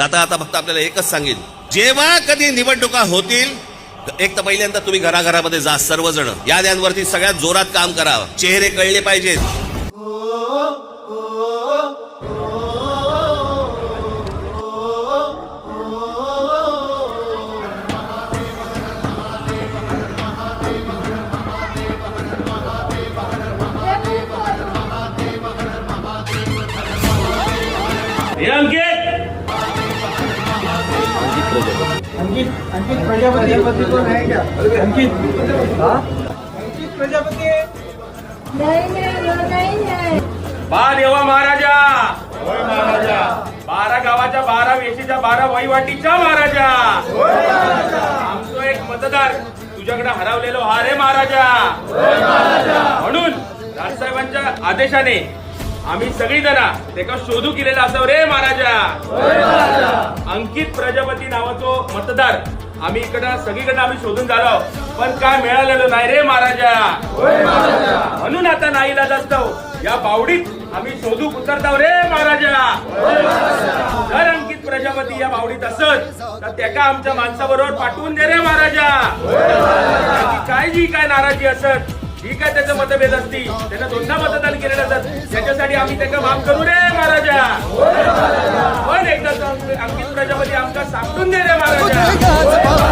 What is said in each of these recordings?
आता आता फक्त आपल्याला एकच सांगेल जेव्हा कधी निवडणुका होतील एक तर पहिल्यांदा तुम्ही घराघरामध्ये जा सर्वजण. याद्यांवरती सगळ्यात जोरात काम करा. चेहरे कळले पाहिजेत. हे अंकित अंकित प्रजापती. कोण आहे का अंकित. हा? अंकित प्रजापती. नाही नाही नाही नाही बा देवा महाराजा. बारा गावाच्या बारा वेशीच्या बारा वहिवाटीच्या महाराजा. आमचो एक मतदार तुझ्याकडे हरवलेलो हा रे महाराजा. म्हणून राजसाहेबांच्या आदेशाने आम्ही सगळी जण त्याका शोधू केलेला असाव रे महाराजा. अंकित प्रजापती नावाचो मतदार आम्ही इकडं सगळीकडे आम्ही शोधून झालो. पण काय मिळालेलो नाही रे महाराजा. म्हणून आता नाही इलाज असतो या बावडीत आम्ही शोधू उतरताव रे महाराजा. जर अंकित प्रजापती या बावडीत असत तर त्याका आमच्या माणसाबरोबर पाठवून दे रे महाराजा. त्याची काय जी काय नाराजी असत काय त्याचं मतभेद असतील त्यानं दोनदा मतदान केलेलं असत त्याच्यासाठी आम्ही त्यांना माफ करू रे महाराजा पण एकदा अंकित प्रजापती आमका सापडून दे रे महाराजा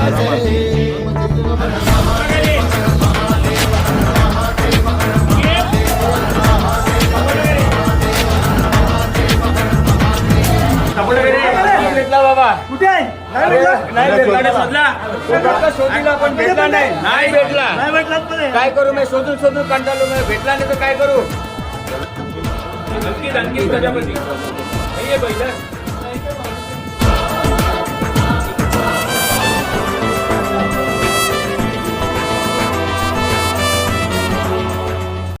गणपती कुठे आहे? नाही भेटला? नाही भेटला. शोधला शोधीला पण भेटला नाही. नाही. भेटला. नाही भेटला काय? करू मी? शोधून शोधून कंटाळलो मी. भेटला नाही तर काय करू? अंकित अंकित प्रजापती नाहीये पहिलं